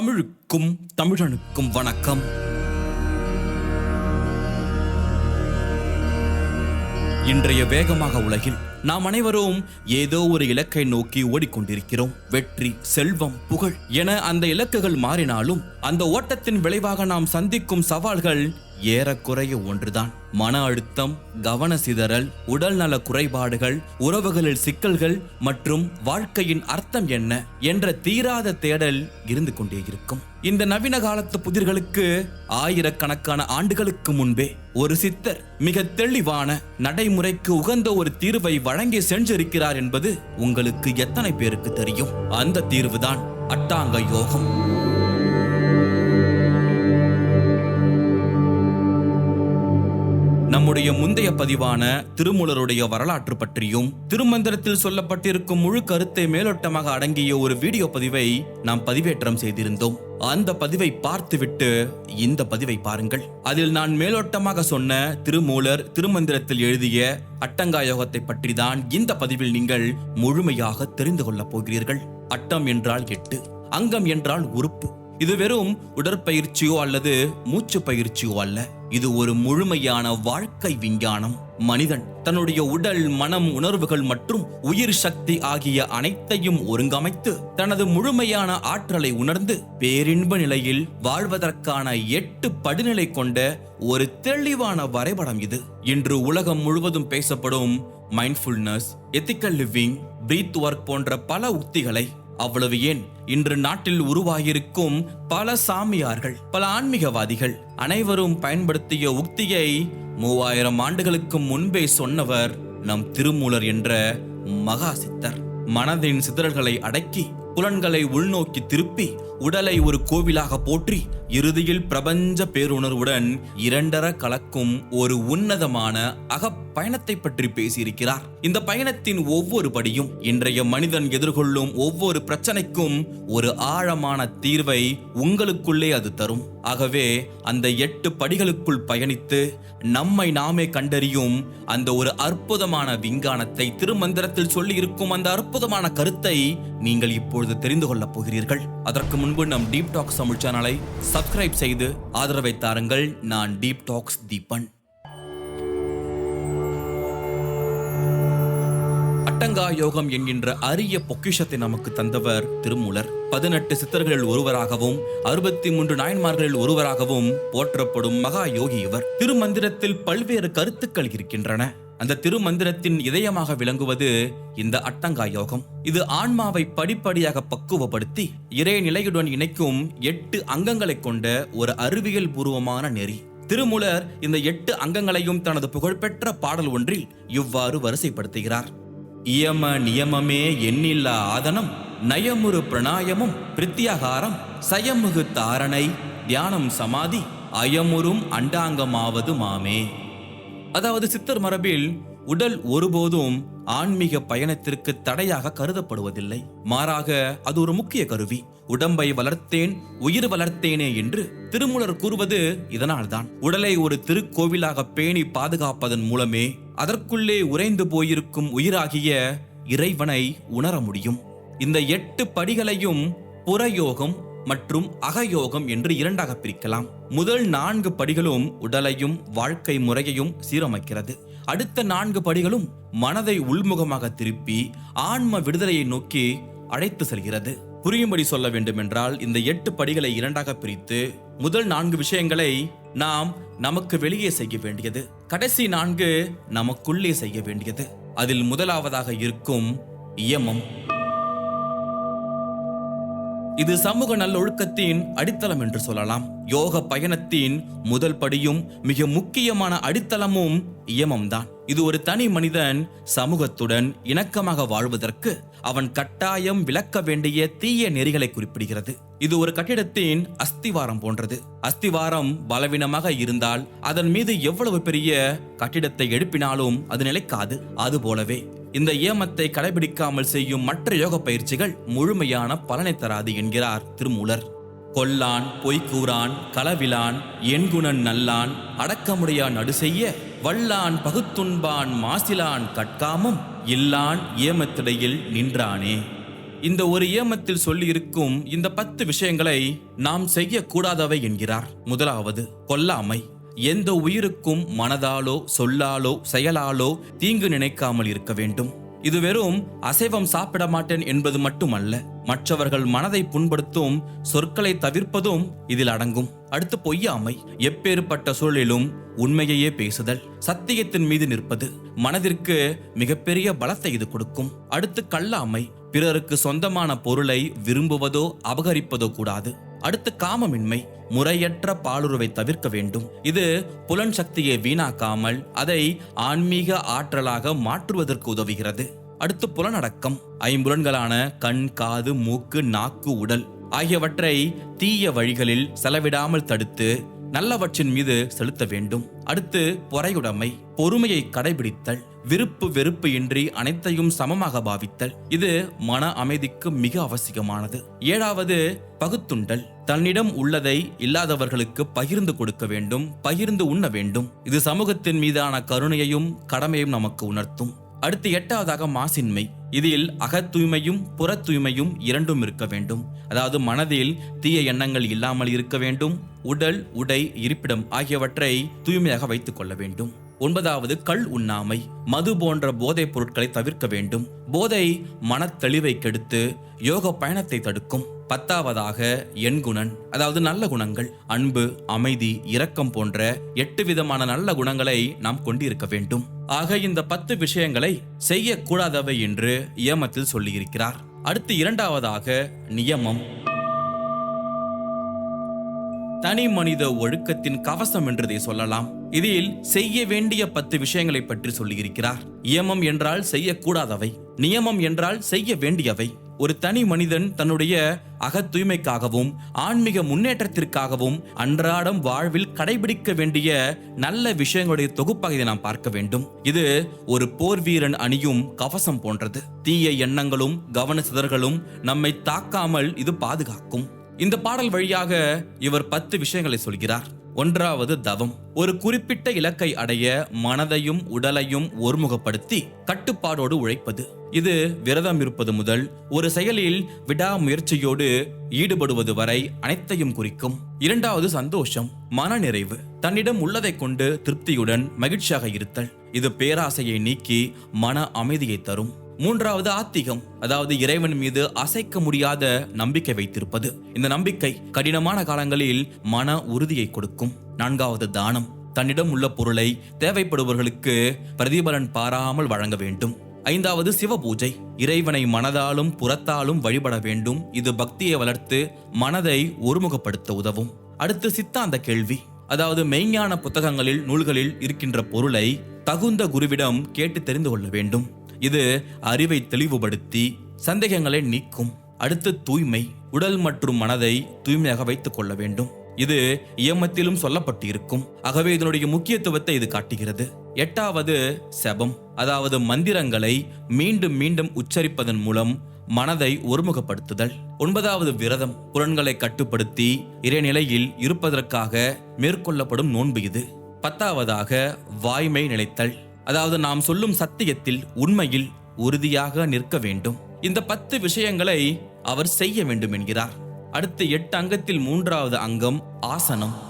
தமிழுக்கும் தமிழனுக்கும் வணக்கம். இன்றைய வேகமாக உலகில் நாம் அனைவரும் ஏதோ ஒரு இலக்கை நோக்கி ஓடிக்கொண்டிருக்கிறோம். வெற்றி செல்வம் புகழ் என அந்த இலக்குகள் மாறினாலும் அந்த ஓட்டத்தின் விளைவாக நாம் சந்திக்கும் சவால்கள் ஏறக்குறைய ஒன்றுதான். மன அழுத்தம் கவன சிதறல் உடல்நல குறைபாடுகள் உறவுகளில் சிக்கல்கள் மற்றும் வாழ்க்கையின் அர்த்தம் என்ன என்ற தீராத தேடல் இருந்து கொண்டே இருக்கும். இந்த நவீன காலத்து புதிர்களுக்கு ஆயிரக்கணக்கான ஆண்டுகளுக்கு முன்பே ஒரு சித்தர் மிக தெளிவான நடைமுறைக்கு உகந்த ஒரு தீர்வை வழங்கி சென்றிருக்கிறார் என்பது உங்களுக்கு எத்தனை பேருக்கு தெரியும்? அந்த தீர்வுதான் அட்டாங்க யோகம். நம்முடைய முந்தைய பதிவான திருமூலருடைய வரலாற்று பற்றியும் திருமந்திரத்தில் சொல்லப்பட்டிருக்கும் முழு கருத்தை மேலோட்டமாக அடங்கிய ஒரு வீடியோ பதிவை நாம் பதிவேற்றம் செய்திருந்தோம். அந்த பதிவை பார்த்துவிட்டு இந்த பதிவை பாருங்கள். அதில் நான் மேலோட்டமாக சொன்ன திருமூலர் திருமந்திரத்தில் எழுதிய அட்டங்கா யோகத்தை பற்றி தான் இந்த பதிவில் நீங்கள் முழுமையாக தெரிந்து கொள்ளப் போகிறீர்கள். அட்டம் என்றால் எட்டு அங்கம் என்றால் உறுப்பு. இது வெறும் உடற்பயிற்சியோ அல்லது மூச்சு பயிற்சியோ அல்ல. இது ஒரு முழுமையான வாழ்க்கை விஞ்ஞானம். மனிதன் தன்னுடைய உடல் மனம் உணர்வுகள் மற்றும் உயிர் சக்தி ஆகிய அனைத்தையும் ஒருங்கமைத்து தனது முழுமையான ஆற்றலை உணர்ந்து பேரின்ப நிலையில் வாழ்வதற்கான எட்டு படிநிலை கொண்ட ஒரு தெளிவான வரைபடம் இது. இன்று உலகம் முழுவதும் பேசப்படும் mindfulness ethical living breath work போன்ற பல உத்திகளை அவ்வளவு ஏன்? இன்று நாட்டில் உருவாகியிருக்கும் பல சாமியார்கள் பல ஆன்மீகவாதிகள் அனைவரும் பயன்படுத்திய உக்தியை மூவாயிரம் ஆண்டுகளுக்கு முன்பே சொன்னவர் நம் திருமூலர் என்ற மகா சித்தர். மனதின் சிதறல்களை அடக்கி புலன்களை உள்நோக்கி திருப்பி உடலை ஒரு கோவிலாக போற்றி இறுதியில் பிரபஞ்ச பேருணர்வுடன் இரண்டர கலக்கும் ஒரு உன்னதமான அகப்பயணத்தை பற்றி பேசியிருக்கிறார். இந்த பயணத்தின் ஒவ்வொரு படியும் இன்றைய மனிதன் எதிர்கொள்ளும் ஒவ்வொரு பிரச்சனைக்கும் ஒரு ஆழமான தீர்வை உங்களுக்குள்ளே அது தரும். ஆகவே அந்த எட்டு படிகளுக்குள் பயணித்து நம்மை நாமே கண்டறியும் அந்த ஒரு அற்புதமான விஞ்ஞானத்தை திருமந்திரத்தில் சொல்லி இருக்கும் அந்த அற்புதமான கருத்தை நீங்கள் இப்பொழுது தெரிந்து கொள்ளப் போகிறீர்கள். அதற்கு முன் முன்பு நம் டீப் டாக்ஸ் தமிழ் சேனலை சப்ஸ்கிரைப் செய்து ஆதரவை தாருங்கள். நான் டீப் டாக்ஸ் தீபன். அட்டங்கா யோகம் என்கின்ற அரிய பொக்கிஷத்தை நமக்கு தந்தவர் திருமூலர். பதினெட்டு சித்தர்களில் ஒருவராகவும் அறுபத்தி மூன்று நாயன்மார்களில் ஒருவராகவும் போற்றப்படும் மகா யோகி இவர். திருமந்திரத்தில் பல்வேறு கருத்துக்கள் இருக்கின்றன. அந்த திருமந்திரத்தின் இதயமாக விளங்குவது இந்த அட்டங்கா யோகம் இது ஆன்மாவை படிப்படியாக பக்குவப்படுத்தி இறை நிலையுடன் இணைக்கும் எட்டு அங்கங்களை கொண்ட ஒரு அறிவியல் பூர்வமான நெறி. திருமூலர் இந்த எட்டு அங்கங்களையும் தனது புகழ்பெற்ற பாடல் ஒன்றில் இவ்வாறு வரிசைப்படுத்துகிறார். இயம நியமமே எண்ணில்லா ஆதனம் நயமுறு பிரணாயமும் பிரித்தியாகாரம் சயமுகு தாரணை தியானம் சமாதி அயமுறும் அண்டாங்கமாவது மாமே. அதாவது சித்தர் மரபில் உடல் ஒருபோதும் ஆன்மீக பயணத்திற்கு தடையாக கருதப்படுவதில்லை. மாறாக அது ஒரு முக்கிய கருவி. உடம்பை வளர்த்தேன் உயிர் வளர்த்தேனே என்று திருமூலர் கூறுவது இதனால்தான். உடலை ஒரு திருக்கோவிலாக பேணி பாதுகாப்பதன் மூலமே அதற்குள்ளே உறைந்து போயிருக்கும் உயிராகிய இறைவனை உணர முடியும். இந்த எட்டு படிகளையும் புறயோகம் மற்றும் அகயோகம் என்று இரண்டாக பிரிக்கலாம். முதல் நான்கு படிகளும் உடலையும் வாழ்க்கை முறையையும் சீரமைக்கிறது. அடுத்த நான்கு படிகளும் மனதை உள்முகமாக திருப்பி ஆன்ம விடுதலையை நோக்கி அழைத்து செல்கிறது. புரியும்படி சொல்ல வேண்டுமென்றால் இந்த எட்டு படிகளை இரண்டாக பிரித்து முதல் நான்கு விஷயங்களை நாம் நமக்கு வெளியே செய்ய வேண்டியது. கடைசி நான்கு நமக்குள்ளே செய்ய வேண்டியது. அதில் முதலாவதாக இருக்கும் இயமம். இது சமூக நல்லொழுக்கத்தின் அடித்தளம் என்று சொல்லலாம். யோக பயணத்தின் முதல் படியும் மிக முக்கியமான அடித்தளமும் இயமம்தான். இது ஒரு தனி மனிதன் சமூகத்துடன் இணக்கமாக வாழ்வதற்கு அவன் கட்டாயம் விளக்க வேண்டிய தீய நெறிகளை குறிப்பிடுகிறது. இது ஒரு கட்டிடத்தின் அஸ்திவாரம் போன்றது. அஸ்திவாரம் பலவீனமாக இருந்தால் அதன் மீது எவ்வளவு பெரிய கட்டிடத்தை எழுப்பினாலும் அது நிலைக்காது. அது போலவே இந்த ஏமத்தை கடைபிடிக்காமல் செய்யும் மற்ற யோக பயிற்சிகள் முழுமையான பலனை தராது என்கிறார் திருமூலர். கொல்லான் பொய்க்கூறான் களவிலான் எண்குணன் நல்லான் அடக்கமுடையான் நடு செய்ய வல்லான் பகுத்துண்பான் மாசிலான் கட்காமும் இல்லான் ஏமத்திடையில் நின்றானே. இந்த ஒரு ஏமத்தில் சொல்லியிருக்கும் இந்த பத்து விஷயங்களை நாம் செய்யக்கூடாதவை என்கிறார் முதலாவது கொல்லாமை. எந்த உயிருக்கும் மனதாலோ சொல்லாலோ செயலாலோ தீங்கு நினைக்காமல் இருக்க வேண்டும். இது வெறும் அசைவம் சாப்பிட மாட்டேன் என்பது மட்டுமல்ல மற்றவர்கள் மனதை புண்படுத்தும் சொற்களை தவிர்ப்பதும் இதில் அடங்கும். அடுத்து பொய்யாமை எப்பேற்பட்ட சூழலிலும் உண்மையையே பேசுதல் சத்தியத்தின் மீது நிற்பது மனதிற்கு மிகப்பெரிய பலத்தை இது கொடுக்கும். அடுத்து கல்லாமை பிறருக்கு சொந்தமான பொருளை விரும்புவதோ அபகரிப்பதோ கூடாது. அடுத்து காமமின்மை முறையற்ற பாலுறவை தவிர்க்க வேண்டும். இது புலன் சக்தியை வீணாக்காமல் அதை ஆன்மீக ஆற்றலாக மாற்றுவதற்கு உதவுகிறது. அடுத்து புலனடக்கம் ஐம்புலன்களான கண் காது மூக்கு நாக்கு உடல் ஆகியவற்றை தீய வழிகளில் செலவிடாமல் தடுத்து நல்லவற்றின் மீது செலுத்த வேண்டும். அடுத்து பொறையுடைமை பொறுமையை கடைபிடித்தல். விருப்பு வெறுப்பு இன்றி அனைத்தையும் சமமாக பாவித்தல். இது மன அமைதிக்கு மிக அவசியமானது. ஏழாவது பகுத்துண்டல். தன்னிடம் உள்ளதை இல்லாதவர்களுக்கு பகிர்ந்து கொடுக்க வேண்டும் பகிர்ந்து உண்ண வேண்டும். இது சமூகத்தின் மீதான கருணையையும் கடமையும் நமக்கு உணர்த்தும். அடுத்து எட்டாவதாக மாசின்மை. இதில் அகத் தூய்மையும் புற தூய்மையும் இரண்டும் இருக்க வேண்டும். அதாவது மனதில் தீய எண்ணங்கள் இல்லாமல் இருக்க வேண்டும். உடல் உடை இருப்பிடம் ஆகியவற்றை தூய்மையாக வைத்துக் கொள்ள வேண்டும். ஒன்பதாவது கள் உண்ணாமை. மது போன்ற போதைப் பொருட்களை தவிர்க்க வேண்டும். போதை மனத்தெளிவை கெடுத்து யோக பயணத்தை தடுக்கும். பத்தாவதாக எண்குணன் அதாவது நல்ல குணங்கள் அன்பு அமைதி இரக்கம் போன்ற எட்டு விதமான நல்ல குணங்களை நாம் கொண்டிருக்க வேண்டும். ஆக இந்த பத்து விஷயங்களை செய்யக்கூடாதவை என்று இயமத்தில் சொல்லியிருக்கிறார். அடுத்து இரண்டாவதாக நியமம். தனி மனித ஒழுக்கத்தின் கவசம் என்றதை சொல்லலாம். இதில் செய்ய வேண்டிய பத்து விஷயங்களை பற்றி சொல்லியிருக்கிறார். இயமம் என்றால் செய்யக்கூடாதவை. நியமம் என்றால் செய்ய வேண்டியவை. ஒரு தனி மனிதன் தன்னுடைய அகத்தூய்மைக்காகவும் ஆன்மீக முன்னேற்றத்திற்காகவும் அன்றாடம் வாழ்வில் கடைபிடிக்க வேண்டிய நல்ல விஷயங்களுடைய தொகுப்பாக இதை நாம் பார்க்க வேண்டும். இது ஒரு போர் வீரன் அணியும் கவசம் போன்றது. தீய எண்ணங்களும் கவன சிதறல்களும் நம்மை தாக்காமல் இது பாதுகாக்கும். இந்த பாடல் வழியாக இவர் பத்து விஷயங்களை சொல்கிறார். ஒன்றாவது தவம். ஒரு குறிப்பிட்ட இலக்கை அடைய மனதையும் உடலையும் ஒருமுகப்படுத்தி கட்டுப்பாடோடு உழைப்பது. இது விரதம் இருப்பது முதல் ஒரு செயலில் விடாமுயற்சியோடு ஈடுபடுவது வரை அனைத்தையும் குறிக்கும். இரண்டாவது சந்தோஷம் மனநிறைவு தன்னிடம் உள்ளதை கொண்டு திருப்தியுடன் மகிழ்ச்சியாக இருத்தல். இது பேராசையை நீக்கி மன அமைதியை தரும். மூன்றாவது ஆத்திகம் அதாவது இறைவன் மீது அசைக்க முடியாத நம்பிக்கை வைத்திருப்பது. இந்த நம்பிக்கை கடினமான காலங்களில் மன உறுதியை கொடுக்கும். நான்காவது தானம் தன்னிடம் உள்ள பொருளை தேவைப்படுபவர்களுக்கு பிரதிபலன் பாராமல் வழங்க வேண்டும். ஐந்தாவது சிவ பூஜை இறைவனை மனதாலும் புறத்தாலும் வழிபட வேண்டும். இது பக்தியை வளர்த்து மனதை ஒருமுகப்படுத்த உதவும். அடுத்து சித்தாந்த கேள்வி அதாவது மெய்ஞான புத்தகங்களில் நூல்களில் இருக்கின்ற பொருளை தகுந்த குருவிடம் கேட்டு தெரிந்து கொள்ள வேண்டும். இது அறிவை தெளிவுபடுத்தி சந்தேகங்களை நீக்கும் அடுத்து தூய்மை உடல் மற்றும் மனதை தூய்மையாக வைத்துக் கொள்ள வேண்டும். இது இயமத்திலும் சொல்லப்பட்டு இருக்கும் ஆகவே இதனுடைய முக்கியத்துவத்தை இது காட்டுகிறது. எட்டாவது செபம் அதாவது மந்திரங்களை மீண்டும் மீண்டும் உச்சரிப்பதன் மூலம் மனதை ஒருமுகப்படுத்துதல். ஒன்பதாவது விரதம் புலன்களை கட்டுப்படுத்தி இறைநிலையில் இருப்பதற்காக மேற்கொள்ளப்படும் நோன்பு இது. பத்தாவதாக வாய்மை நிலைத்தல். அதாவது நாம் சொல்லும் சத்தியத்தில் உண்மையில் உறுதியாக நிற்க வேண்டும். இந்த பத்து விஷயங்களை அவர் செய்ய வேண்டும் என்கிறார். அடுத்து எட்டு அங்கத்தில் மூன்றாவது அங்கம் ஆசனம்.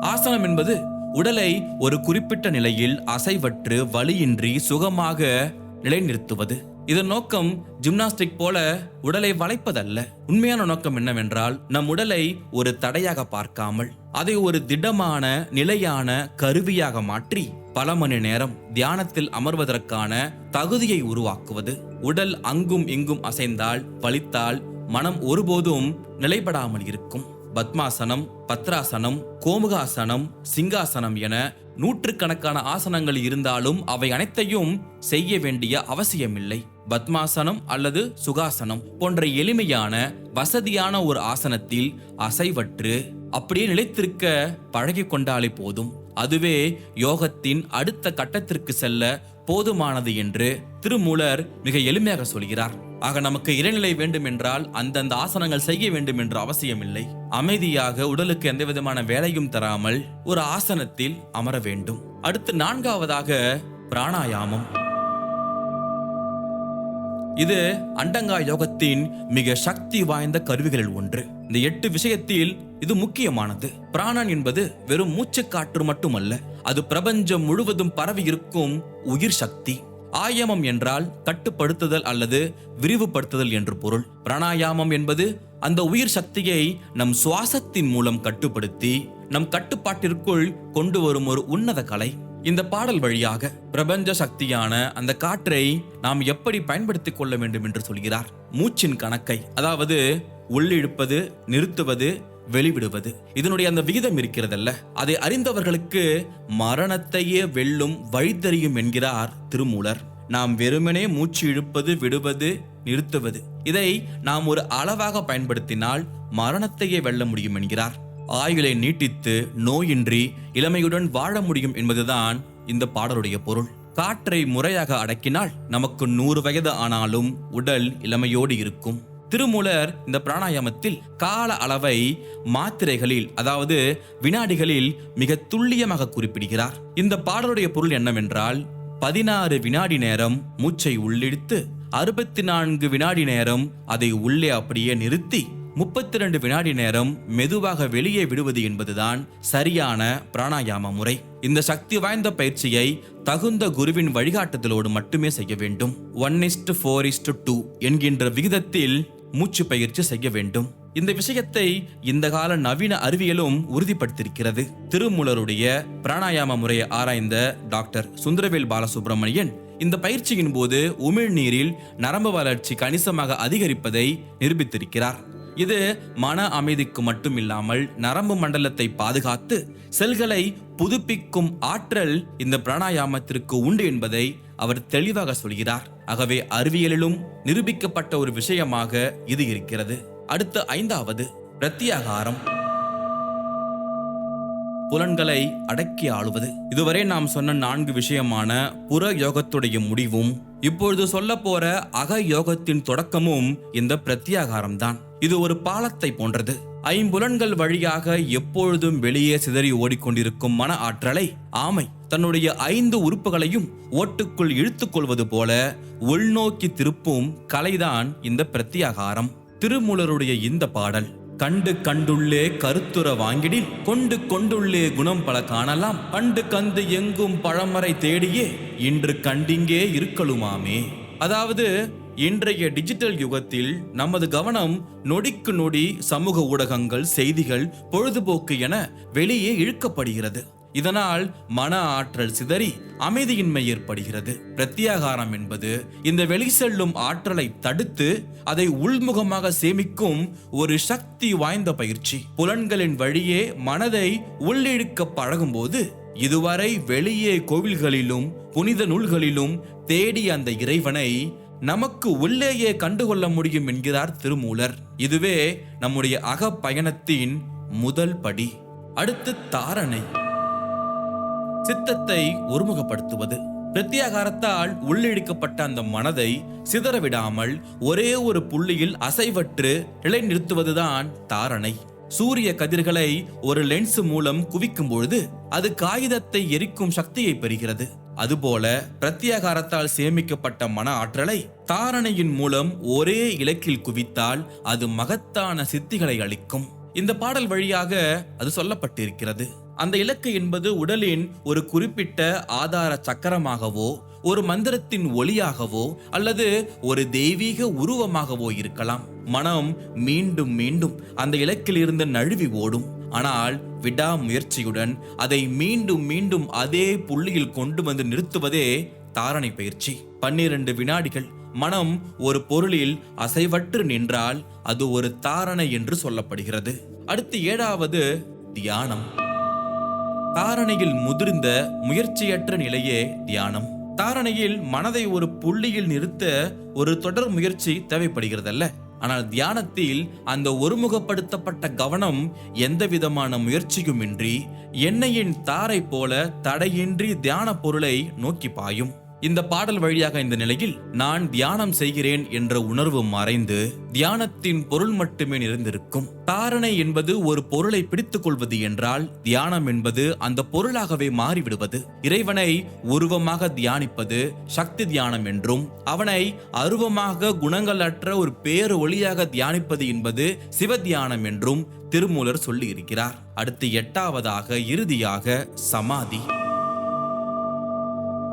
ஆசனம் என்பது உடலை ஒரு குறிப்பிட்ட நிலையில் அசைவற்று வலியின்றி சுகமாக நிலைநிறுத்துவது. இதன் நோக்கம் ஜிம்னாஸ்டிக் போல உடலை வளைப்பதல்ல. உண்மையான நோக்கம் என்னவென்றால் நம் உடலை ஒரு தடையாக பார்க்காமல் அதை ஒரு திடமான நிலையான கருவியாக மாற்றி பல மணி நேரம் தியானத்தில் அமர்வதற்கான தகுதியை உருவாக்குவது. உடல் அங்கும் இங்கும் அசைந்தால் வலித்தால் மனம் ஒருபோதும் நிலைப்படாமல் இருக்கும். பத்மாசனம் பத்ராசனம் கோமுகாசனம் சிங்காசனம் என நூற்றுக்கணக்கான ஆசனங்கள் இருந்தாலும் அவை அனைத்தையும் செய்ய வேண்டிய அவசியமில்லை. பத்மாசனம் அல்லது சுகாசனம் போன்ற எளிமையான வசதியான ஒரு ஆசனத்தில் அசைவற்று அப்படியே நிலைத்திருக்க பழகி கொண்டாலே போதும். அதுவே யோகத்தின் அடுத்த கட்டத்திற்கு செல்ல போதுமானது என்று திருமூலர் மிக எளிமையாக சொல்கிறார். ஆக நமக்கு இறைநிலை வேண்டும் என்றால் அந்தந்த ஆசனங்கள் செய்ய வேண்டும் என்ற அவசியமில்லை. அமைதியாக உடலுக்கு எந்த விதமான வேலையும் தராமல் ஒரு ஆசனத்தில் அமர வேண்டும். அடுத்து நான்காவதாக பிராணாயாமம். இது அண்டங்கா யோகத்தின் மிக சக்தி வாய்ந்த கருவிகளில் ஒன்று. இந்த எட்டு விஷயத்தில் இது முக்கியமானது. பிராணன் என்பது வெறும் மூச்சுக்காற்று மட்டுமல்ல அது பிரபஞ்சம் முழுவதும் பரவி இருக்கும் உயிர் சக்தி. ஆயமம் என்றால் கட்டுப்படுத்துதல் அல்லது விரிவுபடுத்துதல் என்று பொருள். பிராணாயாமம் என்பது அந்த உயிர் சக்தியை நம் சுவாசத்தின் மூலம் கட்டுப்படுத்தி நம் கட்டுப்பாட்டிற்குள் கொண்டு வரும் ஒரு உன்னத கலை. இந்த பாடல் வழியாக பிரபஞ்ச சக்தியான அந்த காற்றை நாம் எப்படி பயன்படுத்திக் கொள்ள வேண்டும் என்று சொல்கிறார். மூச்சின் கணக்கை அதாவது உள்ளிழுப்பது நிறுத்துவது வெளிவிடுவது. இதனுடைய அந்த விகிதம் இருக்கிறதல்ல. அதை அறிந்தவர்களுக்கு மரணத்தையே வெல்லும் வழித்தறியும் என்கிறார் திருமூலர். நாம் வெறுமனே மூச்சு இழுப்பது விடுவது நிறுத்துவது. இதை நாம் ஒரு அளவாக பயன்படுத்தினால் மரணத்தையே வெல்ல முடியும் என்கிறார். ஆயுளை நீட்டித்து நோயின்றி இளமையுடன் வாழ முடியும் என்பதுதான் இந்த பாடலுடைய பொருள். காற்றை முறையாக அடக்கினால் நமக்கு நூறு வயது ஆனாலும் உடல் இளமையோடு இருக்கும். திருமூலர் இந்த பிராணாயாமத்தில் கால அளவை மாத்திரைகளில் அதாவது வினாடிகளில் மிக துல்லியமாக குறிப்பிடுகிறார். இந்த பாடலுடைய பொருள் என்னவென்றால் பதினாறு வினாடி நேரம் மூச்சை உள்ளிழுத்து அறுபத்தி நான்கு வினாடி நேரம் அதை உள்ளே அப்படியே நிறுத்தி முப்பத்தி ரெண்டு வினாடி நேரம் மெதுவாக வெளியே விடுவது என்பதுதான் சரியான பிராணாயாம முறை. இந்த சக்தி வாய்ந்த பயிற்சியை தகுந்த குருவின் வழிகாட்டுதலோடு மட்டுமே செய்ய வேண்டும். One is four is two என்கின்ற விகிதத்தில் மூச்சு பயிற்சி செய்ய வேண்டும். இந்த விஷயத்தை இந்த கால நவீன அறிவியலும் உறுதிப்படுத்தியிருக்கிறது. திருமூலருடைய பிராணாயாம முறையை ஆராய்ந்த டாக்டர் சுந்தரவேல் பாலசுப்ரமணியன் இந்த பயிற்சியின் போது உமிழ்நீரில் நரம்பு வளர்ச்சி கணிசமாக அதிகரிப்பதை நிரூபித்திருக்கிறார். இது மன அமைதிக்கு மட்டுமில்லாமல் நரம்பு மண்டலத்தை பாதுகாத்து செல்களை புதுப்பிக்கும் ஆற்றல் இந்த பிராணாயாமத்திற்கு உண்டு என்பதை அவர் தெளிவாக சொல்கிறார். ஆகவே அறிவியலிலும் நிரூபிக்கப்பட்ட ஒரு விஷயமாக இது இருக்கிறது. அடுத்த ஐந்தாவது பிரத்யாகாரம். புலன்களை அடக்கி ஆளுவது. இதுவரை நாம் சொன்ன நான்கு விஷயமான புற யோகத்துடைய முடிவும் இப்பொழுது சொல்ல போற அக யோகத்தின் தொடக்கமும் இந்த பிரத்யாகாரம் தான் இது ஒரு பாலத்தை போன்றது. ஐம்புலன்கள் வழியாக எப்பொழுதும் வெளியே சிதறி ஓடிக்கொண்டிருக்கும் மன ஆற்றலை ஆமை தன்னுடைய ஐந்து உறுப்புகளையும் ஓட்டுக்குள் இழுத்துக் கொள்வது போல உள்நோக்கி திருப்பும் கலைதான் இந்த பிரத்யாகாரம். திருமூலருடைய இந்த பாடல் கண்டு கண்டுள்ளே கருத்துர வாங்கிடில் கொண்டு கொண்டுள்ளே குணம் பல காணலாம் பண்டு கந்து எங்கும் பழமறை தேடியே இன்று கண்டிங்கே இருக்கலுமாமே. அதாவது இன்றைய டிஜிட்டல் யுகத்தில் நமது கவனம் நொடிக்கு நொடி சமூக ஊடகங்கள் செய்திகள் பொழுதுபோக்கு என வெளியே இழுக்கப்படுகிறது. இதனால் மன ஆற்றல் சிதறி அமைதியின்மை ஏற்படுகிறது. பிரத்யாகாரம் என்பது இந்த வெளி செல்லும் ஆற்றலை தடுத்து அதை உள்முகமாக சேமிக்கும் ஒரு சக்தி வாய்ந்த பயிற்சி. புலன்களின் வழியே மனதை உள்ளிழுக்க பழகும்போது இதுவரை வெளியே கோவில்களிலும் புனித நூல்களிலும் தேடி அந்த இறைவனை நமக்கு உள்ளேயே கண்டுகொள்ள முடியும் என்கிறார் திருமூலர். இதுவே நம்முடைய அகப்பயணத்தின் முதல் படி. அடுத்து தாரணை. சித்தத்தை ஒருமுகப்படுத்துவது. பிரத்யாகாரத்தால் உள்ளிழுக்கப்பட்ட அந்த மனதை சிதறவிடாமல் ஒரே ஒரு புள்ளியில் அசைவற்று நிலைநிறுத்துவதுதான் தாரணை. சூரிய கதிர்களை ஒரு லென்ஸ் மூலம் குவிக்கும் பொழுது அது காகிதத்தை எரிக்கும் சக்தியை பெறுகிறது. அதுபோல பிரத்யாகாரத்தால் சேமிக்கப்பட்ட மன ஆற்றலை தாரணையின் மூலம் ஒரே இலக்கில் குவித்தால் அது மகத்தான சித்திகளை அளிக்கும். இந்த பாடல் வழியாக அது சொல்லப்பட்டிருக்கிறது. அந்த இலக்கு என்பது உடலின் ஒரு குறிப்பிட்ட ஆதார சக்கரமாகவோ ஒரு மந்திரத்தின் ஒளியாகவோ அல்லது ஒரு தெய்வீக உருவமாகவோ இருக்கலாம். மனம் மீண்டும் மீண்டும் அந்த இலக்கிலிருந்து நழுவி ஓடும். ஆனால் விடாமுயற்சியுடன் அதை மீண்டும் மீண்டும் அதே புள்ளியில் கொண்டு வந்து நிறுத்துவதே தாரணை பயிற்சி. பன்னிரண்டு வினாடிகள். மனம் ஒரு பொருளில் அசைவற்று நின்றால் அது ஒரு தாரணை என்று சொல்லப்படுகிறது. அடுத்து ஏழாவது தியானம். தாரணையில் முதிர்ந்த முயற்சியற்ற நிலையே தியானம். தாரணையில் மனதை ஒரு புள்ளியில் நிறுத்த ஒரு தொடர் முயற்சி தேவைப்படுகிறதல்ல. ஆனால் தியானத்தில் அந்த ஒருமுகப்படுத்தப்பட்ட கவனம் எந்த விதமான முயற்சியுமின்றி எண்ணெயின் தாரை போல தடையின்றி தியான பொருளை நோக்கி பாயும். இந்த பாடல் வழியாக இந்த நிலையில் நான் தியானம் செய்கிறேன் என்ற உணர்வு மறைந்து தியானத்தின் பொருள் மட்டுமே நிறைந்திருக்கும். தாரணை என்பது ஒரு பொருளை பிடித்துக் கொள்வது என்றால் தியானம் என்பது அந்த பொருளாகவே மாறிவிடுவது. இறைவனை உருவமாக தியானிப்பது சக்தி தியானம் என்றும் அவனை அருவமாக குணங்களற்ற ஒரு பேரு ஒளியாக தியானிப்பது என்பது சிவ தியானம் என்றும் திருமூலர் சொல்லியிருக்கிறார். அடுத்து எட்டாவதாக இறுதியாக சமாதி.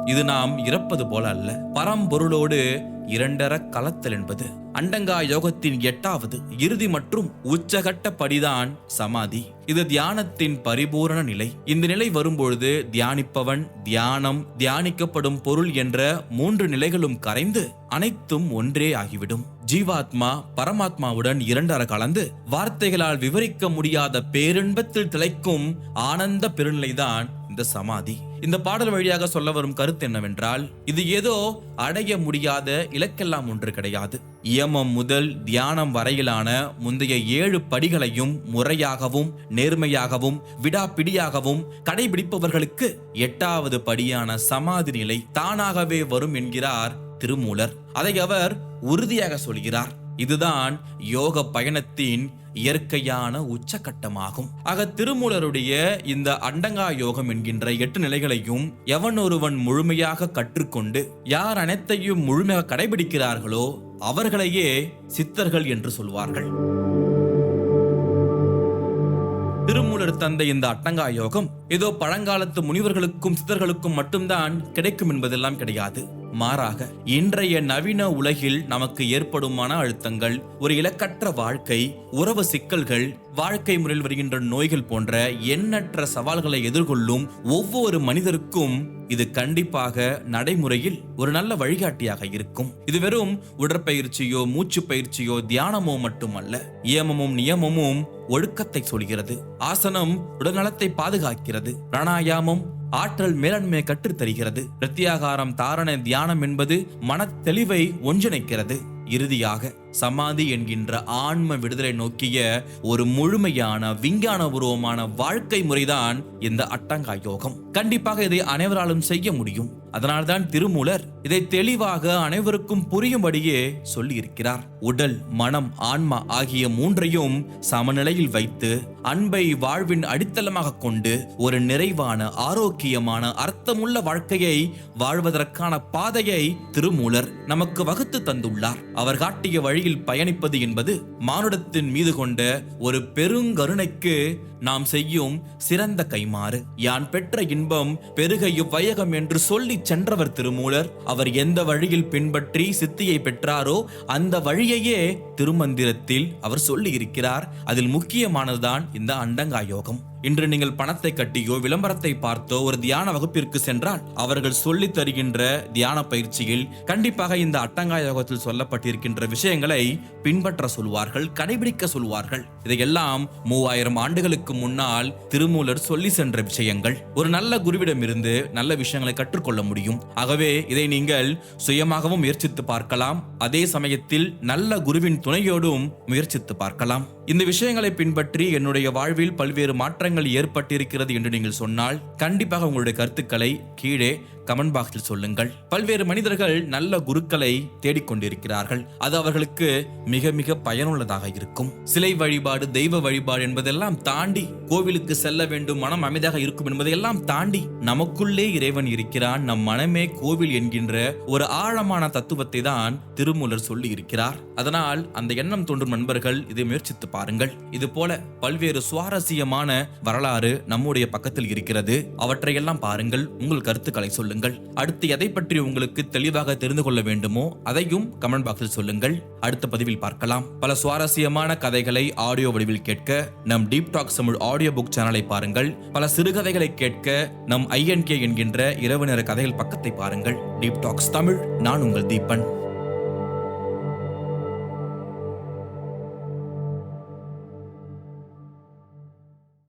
இது நாம் இறப்பது போல அல்ல. பரம்பொருளோடு இரண்டர கலத்தல் என்பது. அண்டங்கா யோகத்தின் எட்டாவது இறுதி மற்றும் உச்சகட்ட படிதான் சமாதி. இது தியானத்தின் பரிபூரண நிலை. இந்த நிலை வரும்பொழுது தியானிப்பவன் தியானம் தியானிக்கப்படும் பொருள் என்ற மூன்று நிலைகளும் கரைந்து அனைத்தும் ஒன்றே ஆகிவிடும். ஜீவாத்மா பரமாத்மாவுடன் இரண்டர கலந்து வார்த்தைகளால் விவரிக்க முடியாத பேரின்பத்தில் திளைக்கும் ஆனந்த பெருநிலைதான் இந்த சமாதி. இந்த பாடல் வழியாக சொல்ல வரும் கருத்து என்னவென்றால் இது ஏதோ அடைய முடியாத இலக்கெல்லாம் ஒன்று கிடையாது. இயமம் முதல் தியானம் வரையிலான முந்தைய ஏழு படிகளையும் முறையாகவும் நேர்மையாகவும் விடாப்பிடியாகவும் கடைபிடிப்பவர்களுக்கு எட்டாவது படியான சமாதி நிலை தானாகவே வரும் என்கிறார் திருமூலர். அதை அவர் உறுதியாக சொல்கிறார். இதுதான் யோக பயணத்தின் இயற்கையான உச்சக்கட்டமாகும் ஆக திருமூலருடைய இந்த அண்டங்கா யோகம் என்கின்ற எட்டு நிலைகளையும் எவன் ஒருவன் முழுமையாக கற்றுக்கொண்டு யார் அனைத்தையும் முழுமையாக கடைபிடிக்கிறார்களோ அவர்களையே சித்தர்கள் என்று சொல்வார்கள். திருமூலர் தந்த இந்த அட்டங்கா யோகம் ஏதோ பழங்காலத்து முனிவர்களுக்கும் சித்தர்களுக்கும் மட்டும்தான் கிடைக்கும் என்பதெல்லாம் கிடையாது. மாறாக இன்றைய நவீன உலகில் நமக்கு ஏற்படும் மன அழுத்தங்கள் ஒரு இலக்கற்ற வாழ்க்கை உறவு சிக்கல்கள் வாழ்க்கை முறையில் வருகின்ற நோய்கள் போன்ற எண்ணற்ற சவால்களை எதிர்கொள்ளும் ஒவ்வொரு மனிதருக்கும் இது கண்டிப்பாக நடைமுறையில் ஒரு நல்ல வழிகாட்டியாக இருக்கும். இது வெறும் உடற்பயிற்சியோ மூச்சு பயிற்சியோ தியானமோ மட்டுமல்ல இயமமும் நியமமும் ஒழுக்கத்தை சொல்கிறது. ஆசனம் உடல்நலத்தை பாதுகாக்கிறது. பிராணாயாமம் ஆற்றல் மேலாண்மையை கற்றுத்தருகிறது. பிரத்யாகாரம் தாரண தியானம் என்பது மன தெளிவை ஒன்றிணைக்கிறது. இறுதியாக சமாதி என்கின்ற ஆன்ம விடுதலை நோக்கிய ஒரு முழுமையான விஞ்ஞானபூர்வமான வாழ்க்கை முறைதான் இந்த அட்டங்கா யோகம். கண்டிப்பாக இதை அனைவராலும் செய்ய முடியும். அதனால்தான் திருமூலர் இதை தெளிவாக அனைவருக்கும் புரியும்படியே சொல்லியிருக்கிறார். உடல் மனம் ஆன்மா ஆகிய மூன்றையும் சமநிலையில் வைத்து அன்பை வாழ்வின் அடித்தளமாக கொண்டு ஒரு நிறைவான ஆரோக்கியமான அர்த்தமுள்ள வாழ்க்கையை வாழ்வதற்கான பாதையை திருமூலர் நமக்கு வகுத்து தந்துள்ளார். அவர் காட்டிய வழியில் பயணிப்பது என்பது மானுடத்தின் மீது கொண்ட ஒரு பெருங்கருணைக்கு நாம் செய்யும் சிறந்த கைமாறு யான் பெற்ற இன்பம் பெருக இவ்வையகம் என்று சொல்லி சென்றவர் திருமூலர் அவர் எந்த வழியில் பின்பற்றி சித்தியை பெற்றாரோ அந்த வழியையே திருமந்திரத்தில் அவர் சொல்லி இருக்கிறார் அதில் முக்கியமானதுதான் இந்த அண்டங்கா யோகம் இன்று நீங்கள் பணத்தை கட்டியோ விளம்பரத்தை பார்த்தோ ஒரு தியான வகுப்பிற்கு சென்றால் அவர்கள் சொல்லித் தருகின்ற தியான பயிற்சியில் கண்டிப்பாக இந்த அட்டங்கா யோகத்தில் சொல்லப்பட்டிருக்கின்ற விஷயங்களை பின்பற்ற சொல்வார்கள் கடைபிடிக்க சொல்வார்கள். இதையெல்லாம் மூவாயிரம் ஆண்டுகளுக்கு முன்னால் திருமூலர் சொல்லி சென்ற விஷயங்கள். ஒரு நல்ல குருவிடம் இருந்து நல்ல விஷயங்களை கற்றுக்கொள்ள முடியும். ஆகவே இதை நீங்கள் சுயமாகவும் முயற்சித்து பார்க்கலாம். அதே சமயத்தில் நல்ல குருவின் துணையோடும் முயற்சித்து பார்க்கலாம். இந்த விஷயங்களை பின்பற்றி என்னுடைய வாழ்வில் பல்வேறு மாற்றங்கள் ஏற்பட்டிருக்கிறது என்று நீங்கள் சொன்னால் கண்டிப்பாக உங்களுடைய கருத்துக்களை கீழே கமெண்ட் பாக்ஸில் சொல்லுங்கள். பல்வேறு மனிதர்கள் நல்ல குருக்களை தேடிக்கொண்டிருக்கிறார்கள். அது அவர்களுக்கு மிக மிக பயனுள்ளதாக இருக்கும். சிலை வழிபாடு தெய்வ வழிபாடு என்பதெல்லாம் தாண்டி கோவிலுக்கு செல்ல வேண்டும் மனம் அமைதியாக இருக்கும் என்பதையெல்லாம் தாண்டி நமக்குள்ளே இறைவன் இருக்கிறான். நம் மனமே கோவில் என்கின்ற ஒரு ஆழமான தத்துவத்தை தான் திருமூலர் சொல்லி இருக்கிறார் அதனால் அந்த எண்ணம் தோன்றும் நண்பர்கள் இதை முயற்சித்து பாருங்கள். இது போல பல்வேறு சுவாரஸ்யமான வரலாறு நம்முடைய பக்கத்தில் இருக்கிறது. அவற்றையெல்லாம் பாருங்கள். உங்கள் கருத்துக்களை சொல்லுங்கள். அடுத்து எதை பற்றி உங்களுக்கு தெளிவாக தெரிந்து கொள்ள வேண்டுமோ அதையும் கமெண்ட் பாக்ஸில் சொல்லுங்கள். அடுத்த பதிவில் பார்க்கலாம். பல சுவாரஸ்யமான கதைகளை ஆடியோ வடிவில் கேட்க நம் deep talk Tamil audio book சேனலை பாருங்கள். பல சிறுகதைகளை கேட்க நம் ஐஎன்கே என்கின்ற இரவு நேர கதைகள் பக்கத்தை பாருங்கள். டீப் டாக்ஸ் தமிழ் நான் உங்கள் தீபன்.